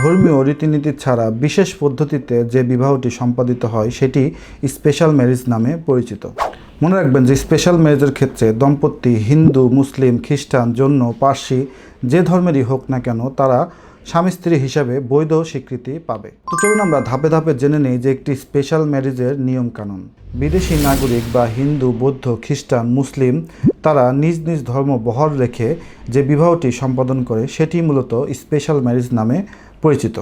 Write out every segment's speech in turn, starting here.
ধর্মীয় রীতিনীতি ছাড়া বিশেষ পদ্ধতিতে যে বিবাহটি সম্পাদিত হয়, সেটি স্পেশাল ম্যারেজ নামে পরিচিত। মনে রাখবেন যে স্পেশাল ম্যারেজের ক্ষেত্রে দম্পতি হিন্দু, মুসলিম, খ্রিস্টান, জৈন, পার্সি যে ধর্মেরই হোক না কেন, তারা স্বামী স্ত্রী হিসাবে বৈধ স্বীকৃতি পাবে। তো চলুন আমরা ধাপে ধাপে জেনে নেই যে একটি স্পেশাল ম্যারেজের নিয়ম কানুন বিদেশি নাগরিক বা হিন্দু, বৌদ্ধ, খ্রিস্টান, মুসলিম, তারা নিজ নিজ ধর্ম বহর রেখে যে বিবাহটি সম্পাদন করে, সেটি মূলত স্পেশাল ম্যারেজ নামে পরিচিত।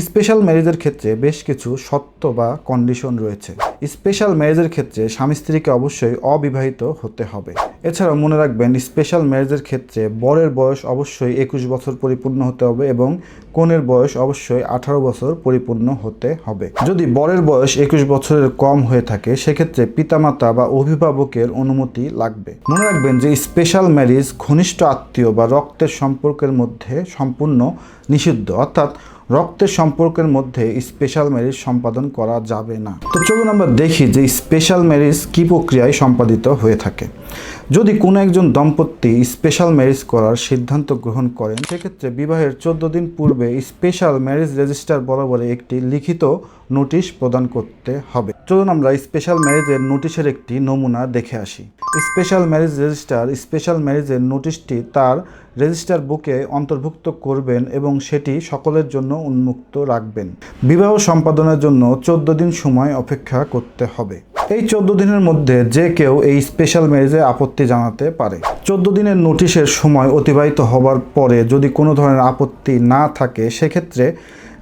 স্পেশাল ম্যারেজের ক্ষেত্রে বেশ কিছু শর্ত বা কন্ডিশন রয়েছে। স্পেশাল ম্যারেজের ক্ষেত্রে স্বামী স্ত্রীকে অবশ্যই অবিবাহিত হতে হবে। এছাড়াও মনে রাখবেন, স্পেশাল ম্যারেজের ক্ষেত্রে বরের বয়স অবশ্যই একুশ বছর পরিপূর্ণ হতে হবে এবং কনের বয়স অবশ্যই আঠারো বছর পরিপূর্ণ হতে হবে। যদি বরের বয়স একুশ বছরের কম হয়ে থাকে, সেক্ষেত্রে পিতামাতা বা অভিভাবকের অনুমতি লাগবে। মনে রাখবেন যে স্পেশাল ম্যারেজ ঘনিষ্ঠ আত্মীয় বা রক্তের সম্পর্কের মধ্যে সম্পূর্ণ নিষিদ্ধ, অর্থাৎ রক্তের সম্পর্কের মধ্যে স্পেশাল ম্যারেজ সম্পাদন করা যাবে না। তো চলুন আমরা দেখি যে স্পেশাল ম্যারেজ কী প্রক্রিয়ায় সম্পাদিত হয়ে থাকে। যদি কোনো একজন দম্পতি স্পেশাল ম্যারেজ করার সিদ্ধান্ত গ্রহণ করেন, সেক্ষেত্রে বিবাহের চোদ্দ দিন পূর্বে স্পেশাল ম্যারেজ রেজিস্টার বরাবরে একটি লিখিত নোটিশ প্রদান করতে হবে। চলুন আমরা স্পেশাল ম্যারেজের নোটিশের একটি নমুনা দেখে আসি। স্পেশাল ম্যারেজ রেজিস্টার স্পেশাল ম্যারেজের নোটিশটি তার রেজিস্টার বুকে অন্তর্ভুক্ত করবেন এবং সেটি সকলের জন্য উন্মুক্ত রাখবেন। বিবাহ সম্পাদনের জন্য চোদ্দ দিন সময় অপেক্ষা করতে হবে। এই চোদ্দ দিনের মধ্যে যে কেউ এই স্পেশাল ম্যারেজে আপত্তি জানাতে পারে। চোদ্দ দিনের নোটিশের সময় অতিবাহিত হবার পরে যদি কোনো ধরনের আপত্তি না থাকে, সেক্ষেত্রে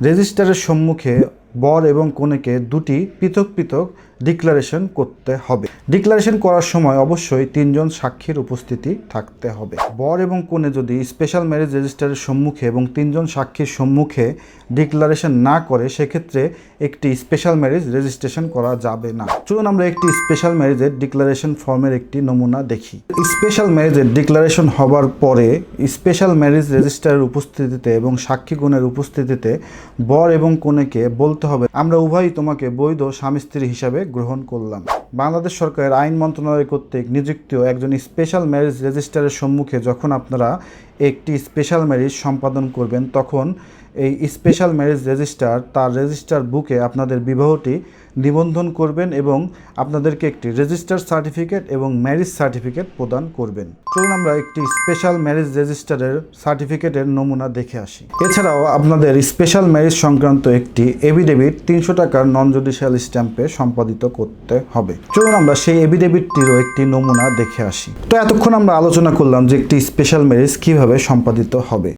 রেজিস্টারের সম্মুখে বর এবং কনেকে দুটি পৃথক পৃথক ডিক্লারেশন করতে হবে। ডিক্লারেশন করার সময় অবশ্যই তিনজন সাক্ষীর উপস্থিতি থাকতে হবে। বর এবং কনে যদি স্পেশাল ম্যারেজ রেজিস্টারের সম্মুখে এবং তিনজন সাক্ষীর সম্মুখে ডিক্লারেশন না করে, সেক্ষেত্রে একটি স্পেশাল ম্যারেজ রেজিস্ট্রেশন করা যাবে না। চলুন আমরা একটি স্পেশাল ম্যারেজের ডিক্লারেশন ফর্মের একটি নমুনা দেখি। স্পেশাল ম্যারেজের ডিক্লারেশন হবার পরে স্পেশাল ম্যারেজ রেজিস্টারের উপস্থিতিতে এবং সাক্ষীগণের উপস্থিতিতে বর এবং কনেকে বলতে হবে, আমরা উভয়ই তোমাকে বৈধ স্বামী স্ত্রী হিসাবে গ্রহণ করলাম। বাংলাদেশ সরকারের আইন মন্ত্রণালয় কর্তৃক নিযুক্ত একজন স্পেশাল ম্যারেজ রেজিস্টারের সম্মুখে যখন আপনারা একটি স্পেশাল ম্যারেজ সম্পাদন করবেন, তখন এই স্পেশাল ম্যারেজ রেজিস্টার তার রেজিস্টার বুকে আপনাদের বিবাহটি নিবন্ধন করবেন এবং আপনাদেরকে একটি রেজিস্টার সার্টিফিকেট এবং ম্যারেজ সার্টিফিকেট প্রদান করবেন। চলুন আমরা একটি স্পেশাল ম্যারেজ রেজিস্টারের সার্টিফিকেটের নমুনা দেখে আসি। এছাড়াও আপনাদের স্পেশাল ম্যারেজ সংক্রান্ত একটি এভিডেভিট তিনশো টাকার নন জুডিশিয়াল স্ট্যাম্পে সম্পাদিত করতে হবে। চলুন আমরা সেই এভিডেভিটটিরও একটি নমুনা দেখে আসি। তো এতক্ষণ আমরা আলোচনা করলাম যে একটি স্পেশাল ম্যারেজ কীভাবে সম্পাদিত হবে।